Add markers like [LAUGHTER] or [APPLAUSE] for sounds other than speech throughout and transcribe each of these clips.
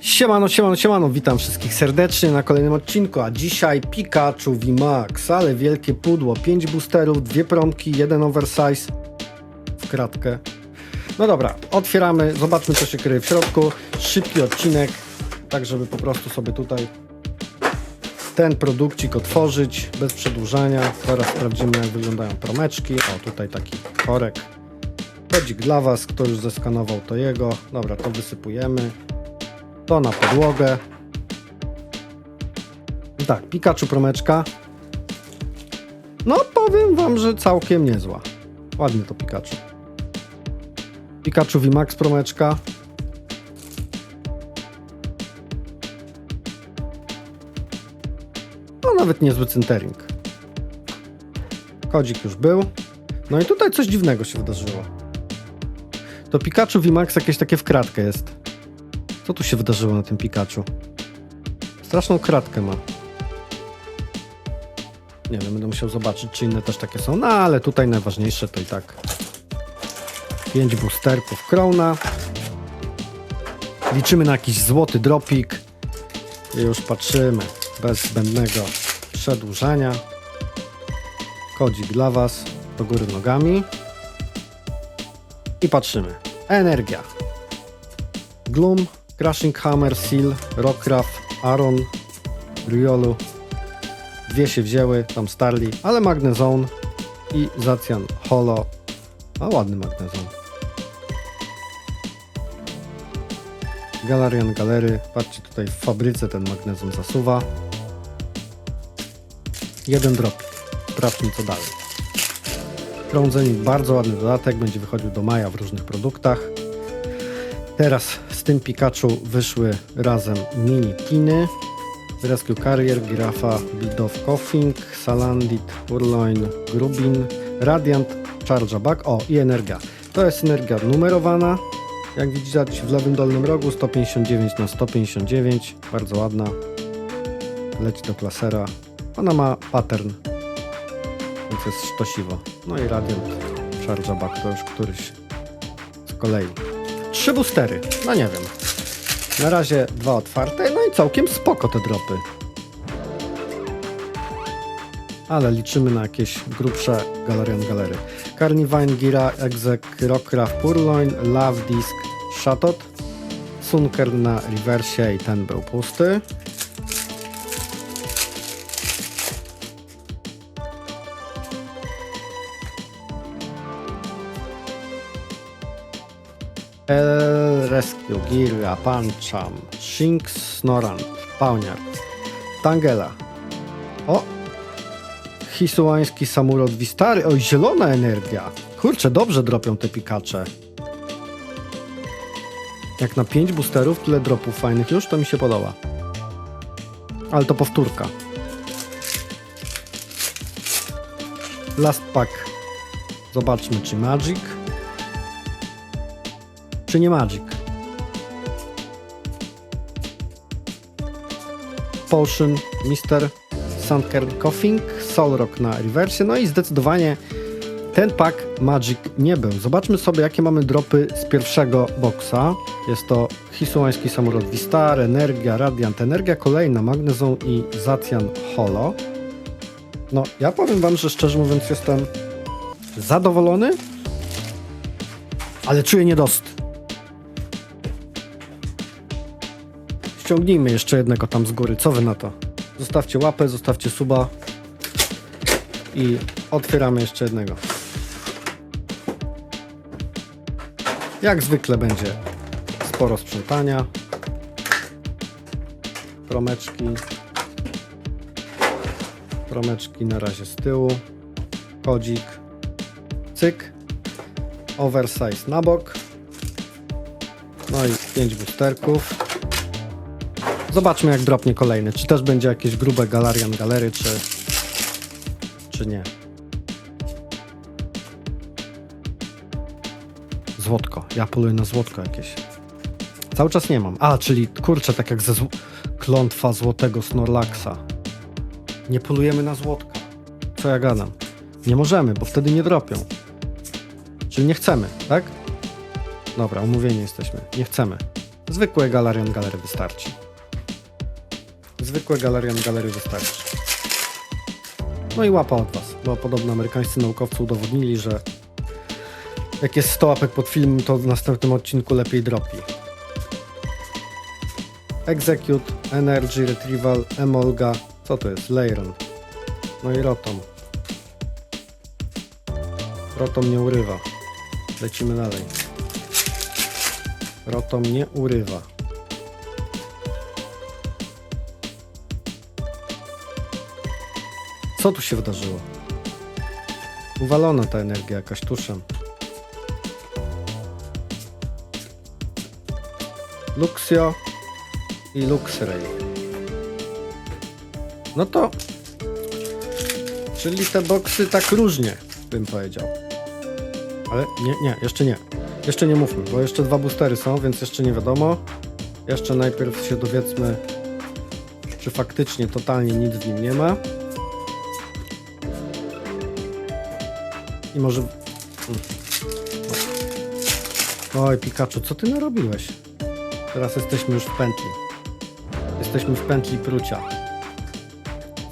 Siemano, siemano, siemano, witam wszystkich serdecznie na kolejnym odcinku, a dzisiaj Pikachu VMAX, ale wielkie pudło, 5 boosterów, dwie promki, jeden oversize w kratkę. No dobra, otwieramy, zobaczmy co się kryje w środku, szybki odcinek, tak żeby po prostu sobie tutaj ten produkcik otworzyć bez przedłużania. Teraz sprawdzimy jak wyglądają promeczki, o tutaj taki korek. Kodzik dla Was, kto już zeskanował to jego. Dobra, to wysypujemy. To na podłogę. Tak, Pikachu promeczka. No powiem Wam, że całkiem niezła. Ładnie to Pikachu. Pikachu VMAX promeczka. No nawet niezły centering. Kodzik już był. No i tutaj coś dziwnego się wydarzyło. To Pikachu VMAX jakieś takie w kratkę jest. Co tu się wydarzyło na tym Pikachu? Straszną kratkę ma. Nie wiem, będę musiał zobaczyć, czy inne też takie są. No ale tutaj najważniejsze to i tak. 5 boosterków Krona. Liczymy na jakiś złoty dropik. I już patrzymy. Bez zbędnego przedłużania. Kodzik dla Was. Do góry nogami. I patrzymy. Energia. Gloom, Crushing Hammer, Seal, Rockcraft, Aron, Riolu. Dwie się wzięły, tam Starly, ale Magnezone i Zacian Holo. A ładny Magnezone. Galarian Galery. Patrzcie tutaj w fabryce ten magnezon zasuwa. Jeden drop. Sprawdźmy co dalej. Krążenie bardzo ładny dodatek, będzie wychodził do maja w różnych produktach. Teraz z tym Pikachu wyszły razem mini tiny. Rescue Carrier, Girafa, Bidoff Coughing, Salandit, Urloin, Grubin, Radiant, Charge Bug. O, i energia. To jest energia numerowana. Jak widzicie w lewym dolnym rogu 159 na 159. Bardzo ładna. Leci do klasera. Ona ma pattern, więc jest sztosiwo. No i Radiant, Charge Bug to już któryś z kolei. Trzy boostery. No nie wiem. Na razie dwa otwarte, no i całkiem spoko te dropy. Ale liczymy na jakieś grubsze Galarian Galery. Carnivine, Gira, Exec, Rockcraft, Purloin, Love Disc, Shatot, Sunker na rewersie i ten był pusty. El Rescue, Gira, Pancham, Shinx, Snorant, Pauniar, Tangela. O! Hisuański Samurot Wistary. Oj, zielona energia. Kurczę, dobrze dropią te pikacze. Jak na 5 boosterów, tyle dropów fajnych już, to mi się podoba. Ale to powtórka. Last pack. Zobaczmy, czy Magic czy nie Magic? Potion, Mr. Sandkern Coughing, Solrock na rewersie, no i zdecydowanie ten pack Magic nie był. Zobaczmy sobie, jakie mamy dropy z pierwszego boxa. Jest to Hisuański Samurot Vistar, Energia, Radiant, Energia kolejna, Magnezone i Zacian Holo. No, ja powiem wam, że szczerze mówiąc jestem zadowolony, ale czuję niedosyt. Ściągnijmy jeszcze jednego tam z góry. Co wy na to? Zostawcie łapę, zostawcie suba i otwieramy jeszcze jednego. Jak zwykle będzie sporo sprzątania. Promeczki. Promeczki na razie z tyłu. Kodzik. Cyk. Oversize na bok. No i 5 boosterków. Zobaczmy jak dropnie kolejny. Czy też będzie jakieś grube Galarian Galery, czy, czy nie. Złotko. Ja poluję na złotko jakieś. Cały czas nie mam. A, czyli kurczę, tak jak ze zł... klątwa złotego Snorlaxa. Nie polujemy na złotka. Co ja gadam? Nie możemy, bo wtedy nie dropią. Czyli nie chcemy, tak? Dobra, umówieni jesteśmy. Nie chcemy. Zwykłe Galarian Galery wystarczy. Zwykłe Galarian Galery wystarczy. No i łapa od Was, bo podobno amerykańscy naukowcy udowodnili, że jak jest 100 łapek pod film, to w następnym odcinku lepiej dropi. Execute, Energy Retrieval, Emolga, co to jest? Leiron. No i Rotom. Rotom nie urywa. Lecimy dalej. Rotom nie urywa. Co tu się wydarzyło? Uwalona ta energia jakaś tuszem. Luxio i Luxray. No to... Czyli te boksy tak różnie, bym powiedział. Ale nie, nie, jeszcze nie. Jeszcze nie mówmy, bo jeszcze dwa boostery są, więc jeszcze nie wiadomo. Jeszcze najpierw się dowiedzmy, czy faktycznie totalnie nic w nim nie ma. I może... Oj, Pikachu, co ty narobiłeś? Teraz jesteśmy już w pętli. Jesteśmy w pętli prucia.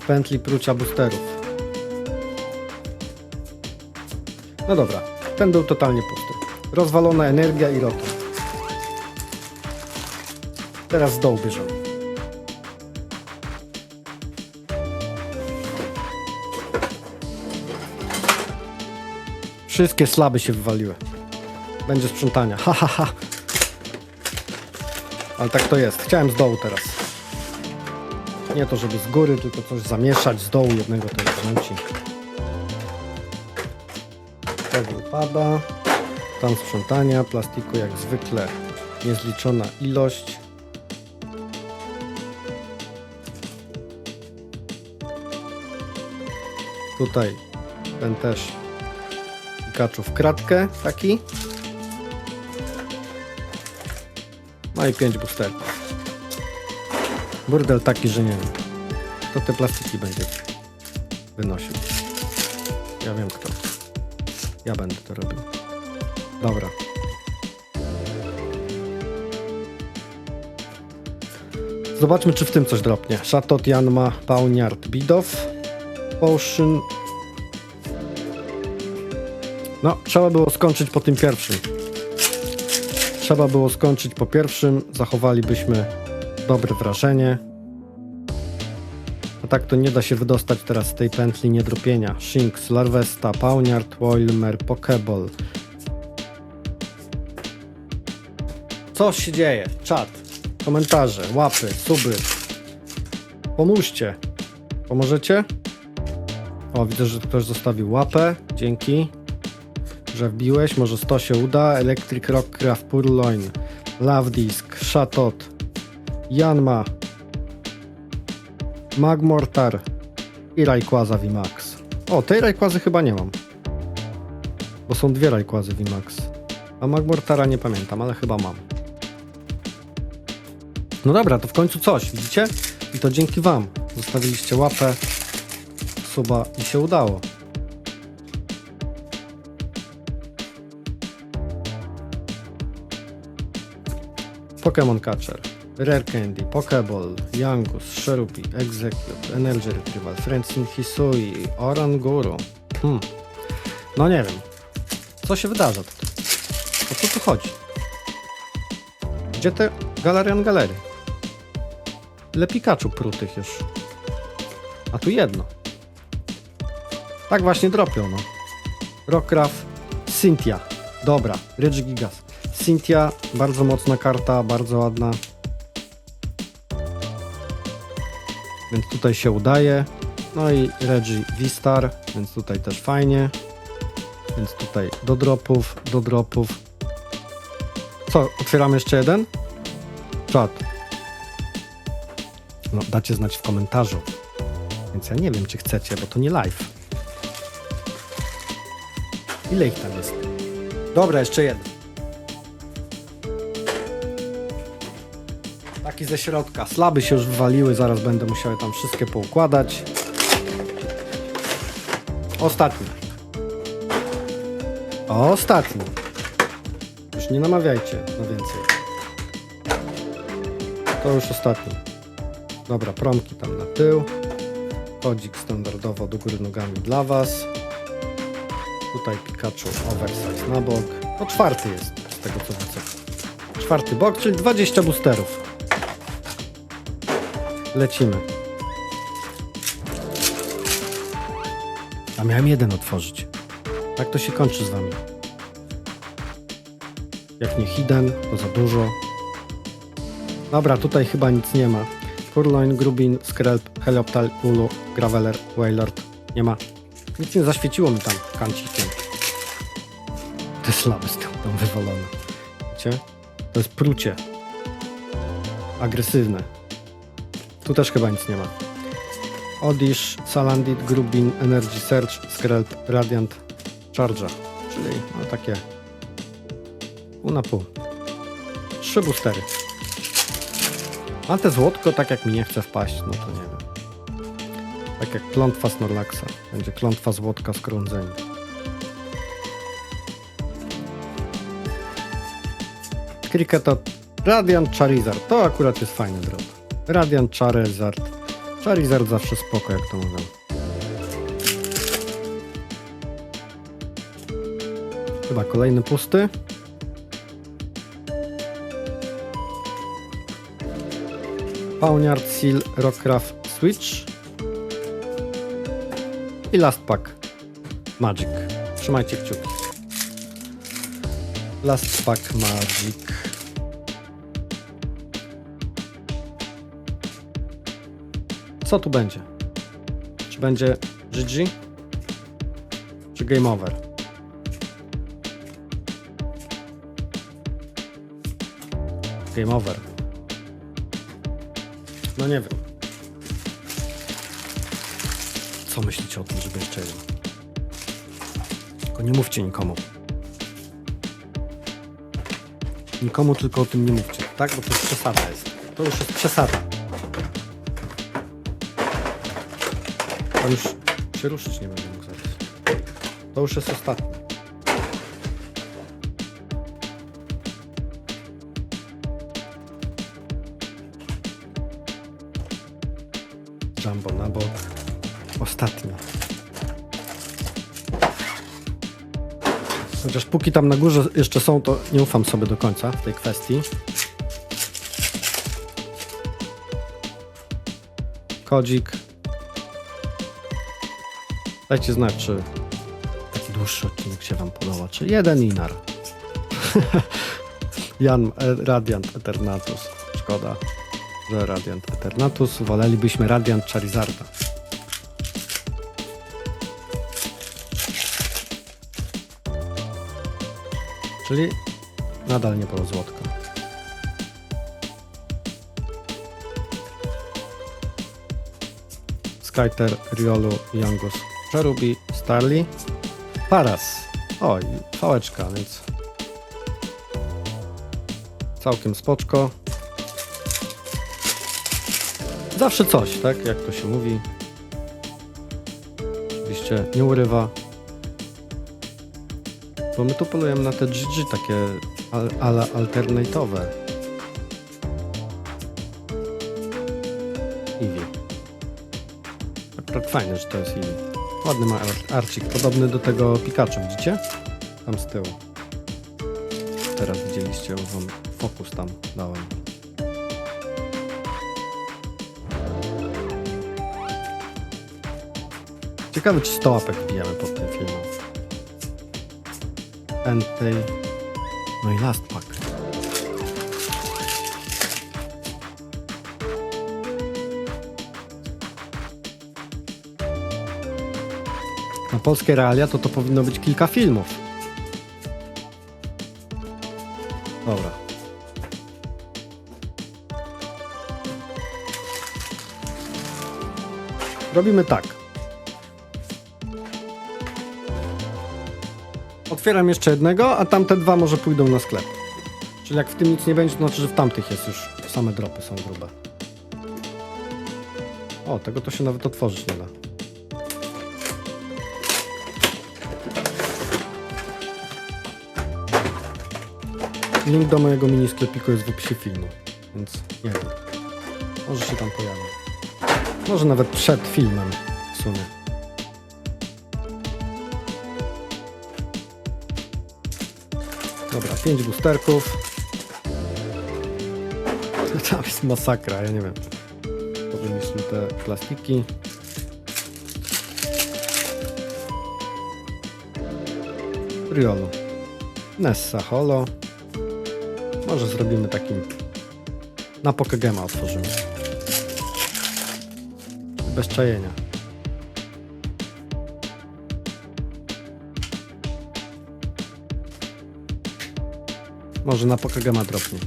W pętli prucia boosterów. No dobra, ten był totalnie pusty. Rozwalona energia i rotor. Teraz z dołu bierzemy. Wszystkie slaby się wywaliły. Będzie sprzątania. Ha, ha, ha. Ale tak to jest. Chciałem z dołu teraz. Nie to, żeby z góry, tylko coś zamieszać z dołu jednego tego wziąć. Tak wypada. Tam sprzątania, plastiku jak zwykle niezliczona ilość. Tutaj ten też Pikachu w kratkę taki. No i 5 boosterów. Burdel taki, że nie wiem. Kto te plastiki będzie wynosił? Ja wiem kto. Ja będę to robił. Dobra. Zobaczmy, czy w tym coś dropnie. Chatot Janma Pauniard Bidow. Potion. No, trzeba było skończyć po tym pierwszym. Trzeba było skończyć po pierwszym. Zachowalibyśmy dobre wrażenie. A tak to nie da się wydostać teraz z tej pętli niedropienia. Shinx, Larvesta, Pauniard, Wilmer, Pokeball. Co się dzieje? Czat, komentarze, łapy, suby. Pomóżcie. Pomożecie? O, widzę, że ktoś zostawił łapę. Dzięki, że wbiłeś. Może 100 się uda. Electric Rock Craft Purloin, Love Disc, Shatot, Janma, Magmortar i Rayquaza VMAX. O, tej Rayquazy chyba nie mam. Bo są dwie Rayquazy VMAX. A Magmortara nie pamiętam, ale chyba mam. No dobra, to w końcu coś, widzicie? I to dzięki wam. Zostawiliście łapę, suba i się udało. Pokémon Catcher, Rare Candy, Pokeball, Yangus, Sherupi, Execute, Energy Retrieval, Friendsin Hisui, Oranguru. Hmm. No nie wiem. Co się wydarza tutaj? O co tu chodzi? Gdzie te Galarian Galery? Tyle Pikachu prutych już. A tu jedno. Tak właśnie dropią, no. Rockcraft, Cynthia. Dobra, Rich Gigas. Cynthia, bardzo mocna karta, bardzo ładna. Więc tutaj się udaje. No i Reggie V-Star, więc tutaj też fajnie. Więc tutaj do dropów, do dropów. Co, otwieramy jeszcze jeden? Czat. No, dacie znać w komentarzu. Więc ja nie wiem, czy chcecie, bo to nie live. Ile ich tam jest? Dobra, jeszcze jeden. Taki ze środka. Slaby się już wywaliły, zaraz będę musiał tam wszystkie poukładać. Ostatni. Ostatni. Już nie namawiajcie na więcej. To już ostatni. Dobra, promki tam na tył. Kodzik standardowo do góry nogami dla Was. Tutaj Pikachu oversize na bok. To czwarty jest z tego co widzę. Czwarty bok, czyli 20 boosterów. Lecimy. A miałem jeden otworzyć. Tak to się kończy z Wami. Jak nie hidden, to za dużo. Dobra, tutaj chyba nic nie ma. Furloin, Grubin, Skrelp, Helioptal, Ulu, Graveler, Wailord. Nie ma. Nic nie zaświeciło mi tam kancikiem. Te slaby z tam wywalone. Wiecie? To jest prucie. Agresywne. Tu też chyba nic nie ma. Odish, Salandit, Grubin, Energy Search, Skrelp, Radiant, Charger. Czyli no takie pół na pół. Trzy boostery. A te złotko, tak jak mi nie chce wpaść, no to nie wiem. Tak jak klątwa Snorlaxa. Będzie klątwa złotka skrądzeni. Kriketot Radiant Charizard. To akurat jest fajny drop. Radiant Charizard. Charizard zawsze spoko, jak to mówią. Chyba kolejny pusty. Pawniard, Seal, Rockcraft, Switch. I Last Pack. Magic. Trzymajcie kciuki. Last Pack Magic. Co tu będzie? Czy będzie GG? Czy Game Over? Game Over. No nie wiem. Co myślicie o tym, żeby jeszcze jeden? Tylko nie mówcie nikomu. Nikomu tylko o tym nie mówcie, tak? Bo to już przesada jest. To już jest przesada. Już się ruszyć nie będę mógł zaraz. To już jest ostatni. Jumbo na bok. Ostatni. Chociaż póki tam na górze jeszcze są, to nie ufam sobie do końca w tej kwestii. Kodzik. Dajcie znać, czy taki dłuższy odcinek się Wam podoba, czy jeden inar. [LAUGHS] Jan e, Radiant Eternatus. Szkoda, że Radiant Eternatus. Wolelibyśmy Radiant Charizarda. Czyli nadal nie było złotka. Skyter, Riolu, Cherubi, Starly, Paras. Oj, pałeczka, więc całkiem spoczko. Zawsze coś, tak? Jak to się mówi. Oczywiście nie urywa. Bo my tu polujemy na te GG takie al, ale alternatowe. Eevee. Akurat fajne, że to jest Eevee. Ładny ma ar- arcik, podobny do tego Pikachu, widzicie? Tam z tyłu. Teraz widzieliście, wam fokus tam dałem. Ciekawe, czy 100 łapek wbijamy pod tym filmem. Entei. No i last pack. Na polskie realia to to powinno być kilka filmów. Dobra. Robimy tak. Otwieram jeszcze jednego, a tamte dwa może pójdą na sklep. Czyli jak w tym nic nie będzie, to znaczy, że w tamtych jest już same dropy są grube. O, tego to się nawet otworzyć nie da. Link do mojego mini sklepiku jest w opisie filmu. więc nie wiem. Może się tam pojawi. Może nawet przed filmem w sumie. Dobra, pięć boosterków. [LAUGHS] Tam jest masakra, ja nie wiem. To wymyślił te plastiki. Riolu. Nessa Holo. Może zrobimy takim... Na Pokegema otworzymy. Bez czajenia. Może na Pokegema dropnie.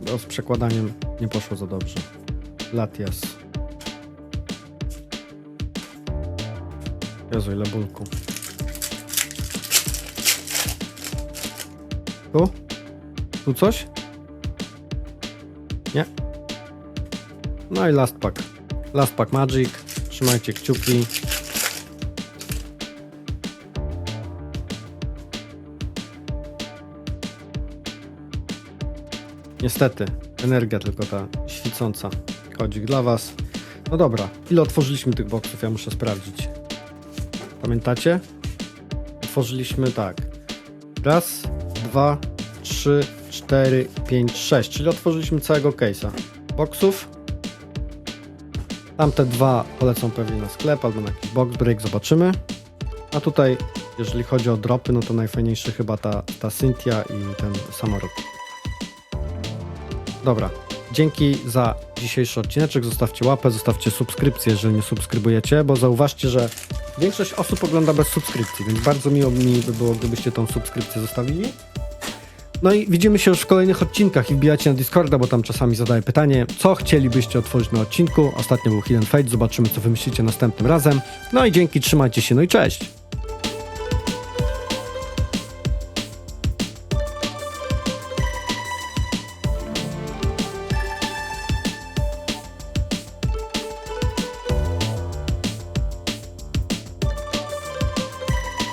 Bo z przekładaniem nie poszło za dobrze. Latias. Jezu, ile bólku. Tu? Tu coś? Nie. No i last pack. Last pack magic. Trzymajcie kciuki. Niestety, energia tylko ta świecąca. Kodzik dla was. No dobra, ile otworzyliśmy tych boksów? Ja muszę sprawdzić. Pamiętacie? Otworzyliśmy tak. Raz, dwa, trzy, cztery, pięć, sześć. Czyli otworzyliśmy całego case'a. Boksów. Tamte dwa polecą pewnie na sklep albo na jakiś box break, zobaczymy. A tutaj, jeżeli chodzi o dropy, no to najfajniejszy chyba ta, ta Cynthia i ten samolot. Dobra, dzięki za dzisiejszy odcineczek. Zostawcie łapę, zostawcie subskrypcję, jeżeli nie subskrybujecie, bo zauważcie, że większość osób ogląda bez subskrypcji, więc bardzo miło mi by było, gdybyście tą subskrypcję zostawili. No i widzimy się już w kolejnych odcinkach i wbijacie na Discorda, bo tam czasami zadaję pytanie, co chcielibyście otworzyć na odcinku. Ostatnio był Hidden Fate, zobaczymy co wymyślicie następnym razem. No i dzięki, trzymajcie się, no i cześć!